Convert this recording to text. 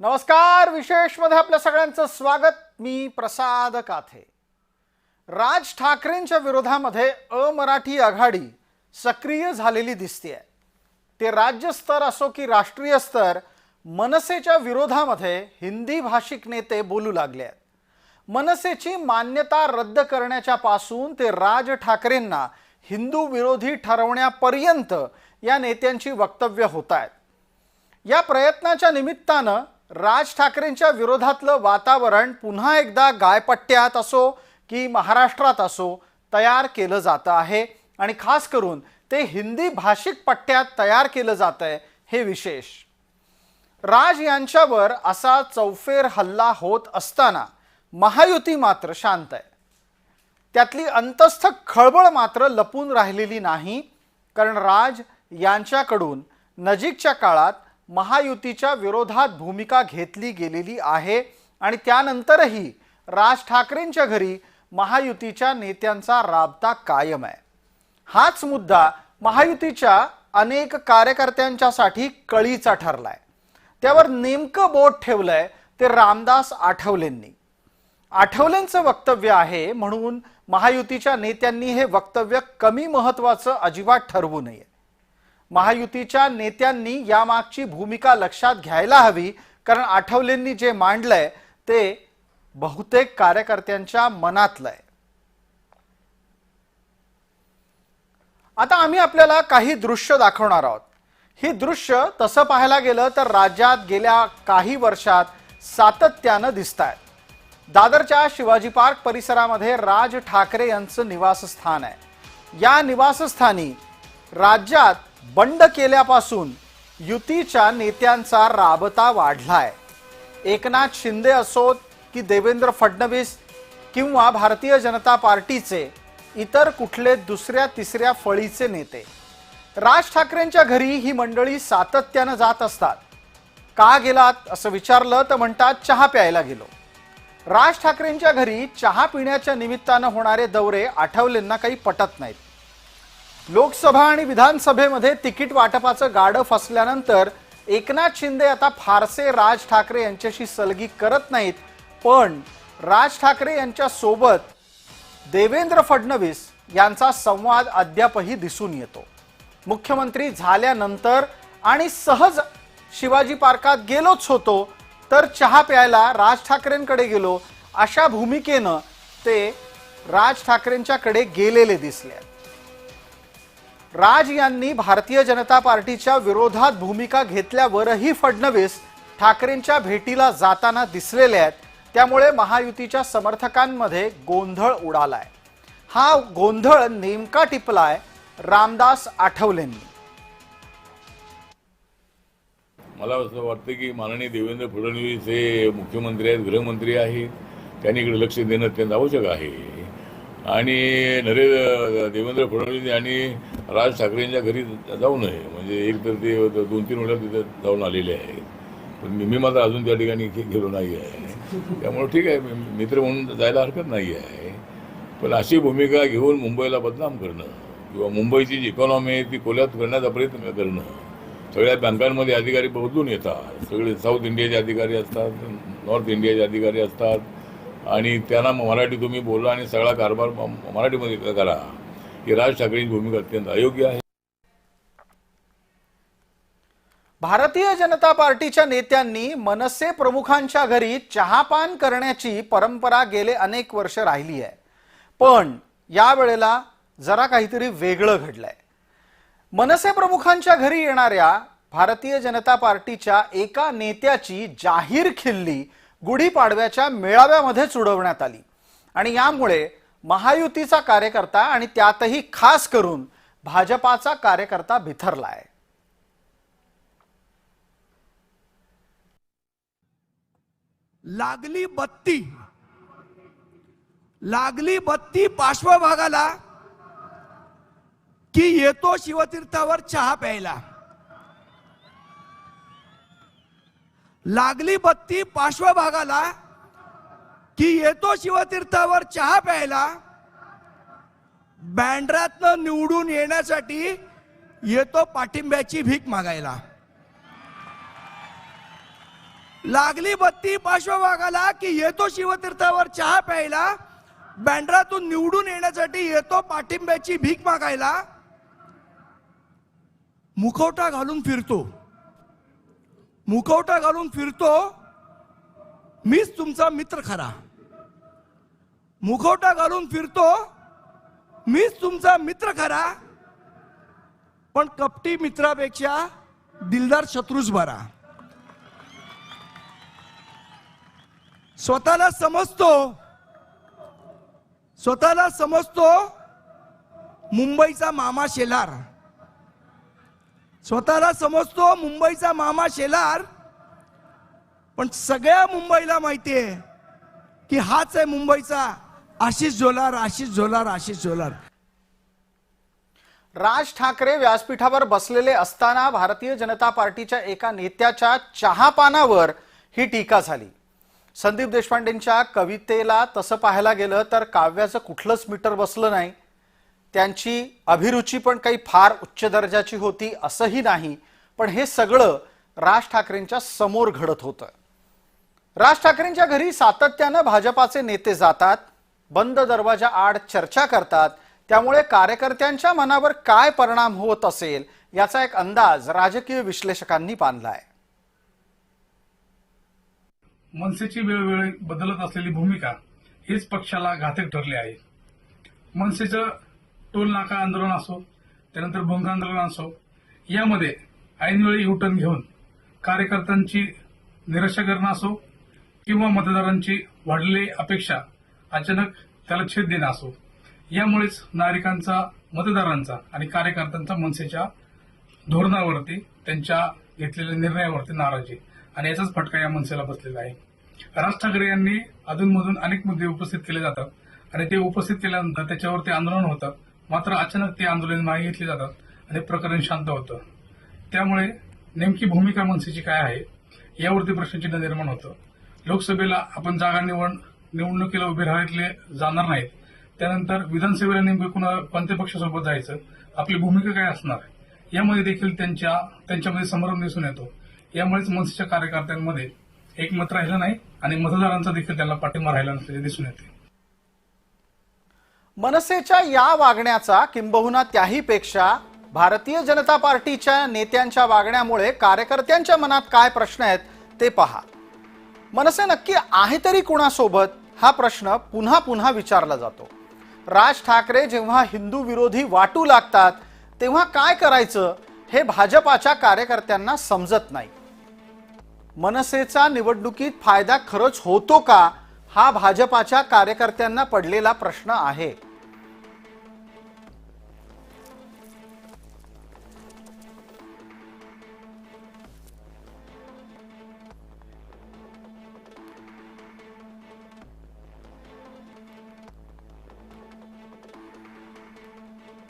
नमस्कार विशेषमध्ये आपल्या सगळ्यांचं स्वागत. मी प्रसाद काथे. राज ठाकरेंच्या विरोधामध्ये अमराठी आघाडी सक्रिय झालेली दिसते ते राज्यस्तर असो की राष्ट्रीय स्तर मनसेच्या विरोधामध्ये हिंदी भाषिक नेते बोलू लागले आहेत. मनसेची मान्यता रद्द करण्याच्या पासून ते राज ठाकरेंना हिंदू विरोधी ठरवण्यापर्यंत या नेत्यांची वक्तव्य होत आहेत. या प्रयत्नाच्या निमित्तानं राज ठाकरेंच्या विरोधातलं वातावरण पुन्हा एकदा गायपट्ट्यात असो की महाराष्ट्रात असो तयार केलं जातं आहे. आणि खास करून ते हिंदी भाषिक पट्ट्यात तयार केलं जात आहे हे विशेष. राज यांच्यावर असा चौफेर हल्ला होत असताना महायुती मात्र शांत आहे. त्यातली अंतस्थ खळबळ मात्र लपून राहिलेली नाही कारण राज यांच्याकडून नजीकच्या काळात महायुतीच्या विरोधात भूमिका घेतली गेलेली आहे आणि त्यानंतरही राज ठाकरेंच्या घरी महायुतीच्या नेत्यांचा राबता कायम आहे. हाच मुद्दा महायुतीच्या अनेक कार्यकर्त्यांच्यासाठी कळीचा ठरलाय. त्यावर नेमकं बोट ठेवलंय ते रामदास आठवलेंनी. आठवलेंचं वक्तव्य आहे म्हणून महायुतीच्या नेत्यांनी हे वक्तव्य कमी महत्वाचं अजिबात ठरवू नये. महायुतीच्या नेत्यांनी यामागची भूमिका लक्षात घ्यायला हवी कारण आठवलेंनी जे मांडलंय ते बहुतेक कार्यकर्त्यांच्या मनातलंय. आता आम्ही आपल्याला काही दृश्य दाखवणार आहोत. ही दृश्य तसं पाहायला गेलं तर राज्यात गेल्या काही वर्षात सातत्यानं दिसत आहेत दादरच्या शिवाजी पार्क परिसरामध्ये राज ठाकरे यांचं निवासस्थान आहे. या निवासस्थानी राज्यात बंड केल्यापासून युतीच्या नेत्यांचा राबता वाढलाय. एकनाथ शिंदे असोत की देवेंद्र फडणवीस किंवा भारतीय जनता पार्टीचे इतर कुठले दुसऱ्या तिसऱ्या फळीचे नेते. राज ठाकरेंच्या घरी ही मंडळी सातत्यानं जात असतात. का गेलात असं विचारलं तर म्हणतात चहा प्यायला गेलो. राज ठाकरेंच्या घरी चहा पिण्याच्या निमित्तानं होणारे दौरे आठवलेंना काही पटत नाहीत. लोकसभा आणि विधानसभेमध्ये तिकीट वाटपाचं गाडं फसल्यानंतर एकनाथ शिंदे आता फारसे राज ठाकरे यांच्याशी सलगी करत नाहीत पण राज ठाकरे यांच्या सोबत देवेंद्र फडणवीस यांचा संवाद अद्यापही दिसून येतो. मुख्यमंत्री झाल्यानंतर आणि सहज शिवाजी पार्कात गेलोच होतो तर चहा प्यायला राज ठाकरेंकडे गेलो अशा भूमिकेनं ते राज ठाकरेंच्याकडे गेलेले दिसले राज यांनी भारतीय जनता पार्टीच्या विरोधात भूमिका घेतल्यावरही फडणवीस ठाकरेंच्या भेटीला जाताना दिसलेले आहेत. त्यामुळे महायुतीच्या समर्थकांमध्ये गोंधळ उडालाय. हा गोंधळ नेमका टिपलाय रामदास आठवलेंनी. मला असं वाटतं की माननीय देवेंद्र फडणवीस हे मुख्यमंत्री आहेत गृहमंत्री आहेत. त्यांनी इकडे लक्ष देणं अत्यंत आवश्यक आहे. आणि नरेंद्र देवेंद्र फडणवीस यांनी राज ठाकरेंच्या घरी जाऊ नये. म्हणजे एक तर ते दोन तीन वेळा तिथे जाऊन आलेले आहेत. पण मी मी मात्र अजून त्या ठिकाणी गेलो नाही आहे. त्यामुळे ठीक आहे मित्र म्हणून जायला हरकत नाही आहे. पण अशी भूमिका घेऊन मुंबईला बदनाम करणं किंवा मुंबईची जी इकॉनॉमी आहे ती कोल्यात करण्याचा प्रयत्न करणं. सगळ्या बँकांमध्ये अधिकारी बदलून येतात. सगळे साऊथ इंडियाचे अधिकारी असतात नॉर्थ इंडियाचे अधिकारी असतात. आणि त्यांना मराठी तुम्ही बोला आणि सगळा कारभार मराठीमध्ये करा. ही राज ठाकरेंची भूमिका अत्यंत अयोग्य आहे. भारतीय जनता पार्टीच्या नेत्यांनी मनसे प्रमुखांच्या घरी चहापान करण्याची परंपरा गेले अनेक वर्ष राहिली आहे. पण या वेळेला जरा काहीतरी वेगळं घडलंय. मनसे प्रमुखांच्या घरी येणाऱ्या भारतीय जनता पार्टीच्या एका नेत्याची जाहीर खिल्ली गुढीपाडव्याच्या मेळाव्यामध्येच उडवण्यात आली. आणि यामुळे महायुतीचा कार्यकर्ता आणि त्यातही खास करून भाजपाचा कार्यकर्ता बिथरलाय. लागली बत्ती. लागली बत्ती पार्श्वभागाला की येतो शिवतीर्थावर चहा प्यायला. लागली बत्ती पार्श्वभागाला की येतो शिवतीर्थावर चहा प्यायला बँड्रातनं निवडून येण्यासाठी येतो पाठिंब्याची भीक मागायला. लागली बत्ती पार्श्वभागाला की येतो शिवतीर्थावर चहा प्यायला बँड्रातून निवडून येण्यासाठी येतो पाठिंब्याची भीक मागायला मुखवटा घालून फिरतो. मुखवटा घालून फिरतो मीच तुमचा मित्र खरा. मुखवटा घालून फिरतो मीच तुमचा मित्र खरा. पण कपटी मित्रापेक्षा दिलदार शत्रूच बरा. स्वतःला समजतो स्वतःला समजतो मुंबईचा मामा शेलार. स्वतःला समजतो मुंबईचा मामा शेलार. पण सगळ्या मुंबईला माहितीये की हाच आहे मुंबईचा आशिष झोलार आशिष झोलार आशिष झोलार. राज ठाकरे व्यासपीठावर बसलेले असताना भारतीय जनता पार्टीच्या एका नेत्याच्या चहापानावर ही टीका झाली. संदीप देशपांडेंच्या कवितेला तसं पाहायला गेलं तर काव्याचं कुठलंच मीटर बसलं नाही. त्यांची अभिरुची पण काही फार उच्च दर्जाची होती असंही नाही पण हे सगळं राज ठाकरेंच्या समोर घडत होतं. राज ठाकरेंच्या घरी सातत्यानं भाजपाचे नेते जातात बंद दरवाजा आड चर्चा करतात त्यामुळे कार्यकर्त्यांच्या मनावर काय परिणाम होत असेल याचा एक अंदाज राजकीय विश्लेषकांनी बांधलाय. मनसेची वेळोवेळी बदलत असलेली भूमिका हेच पक्षाला घातक ठरले आहे. मनसेचं टोल नाका आंदोलन असो त्यानंतर भंग आंदोलन असो यामध्ये ऐनवेळी युटर्न घेऊन कार्यकर्त्यांची निराशा करणं असो किंवा मतदारांची वाढलेली अपेक्षा अचानक त्याला छेद देणं असो यामुळेच नागरिकांचा मतदारांचा आणि कार्यकर्त्यांचा मनसेच्या धोरणावरती त्यांच्या घेतलेल्या निर्णयावरती नाराजी आणि याचाच फटका या मनसेला बसलेला आहे. राज ठाकरे यांनी अधूनमधून अनेक मुद्दे उपस्थित केले जातात आणि ते उपस्थित केल्यानंतर त्याच्यावरती आंदोलन होतं. मात्र अचानक ते आंदोलन मागे घेतले जातात आणि प्रकरण शांत होतं. त्यामुळे नेमकी भूमिका मनसेची काय आहे यावरती प्रश्नचिन्ह निर्माण होतं. लोकसभेला आपण जागा निवड निवडणुकीला उभे राहिले जाणार नाहीत. त्यानंतर विधानसभेला नेमकं कुणा कोणत्या पक्षासोबत जायचं आपली भूमिका काय असणार यामध्ये देखील त्यांच्या त्यांच्यामध्ये संभ्रम दिसून येतो. यामुळेच मनसेच्या कार्यकर्त्यांमध्ये एकमत राहिलं नाही आणि मतदारांचा देखील त्याला पाठिंबा राहिला नसल्याचे दिसून येते. मनसेच्या या वागण्याचा किंबहुना त्याहीपेक्षा भारतीय जनता पार्टीच्या नेत्यांच्या वागण्यामुळे कार्यकर्त्यांच्या मनात काय प्रश्न आहेत ते पहा. मनसे नक्की आहे तरी कुणासोबत? हा प्रश्न पुन्हा पुन्हा विचारला जातो. राज ठाकरे जेव्हा हिंदू विरोधी वाटू लागतात तेव्हा काय करायचं हे भाजपाच्या कार्यकर्त्यांना समजत नाही. मनसेचा निवडणुकीत फायदा खरंच होतो का? हा भाजपाच्या कार्यकर्त्यांना पडलेला प्रश्न आहे.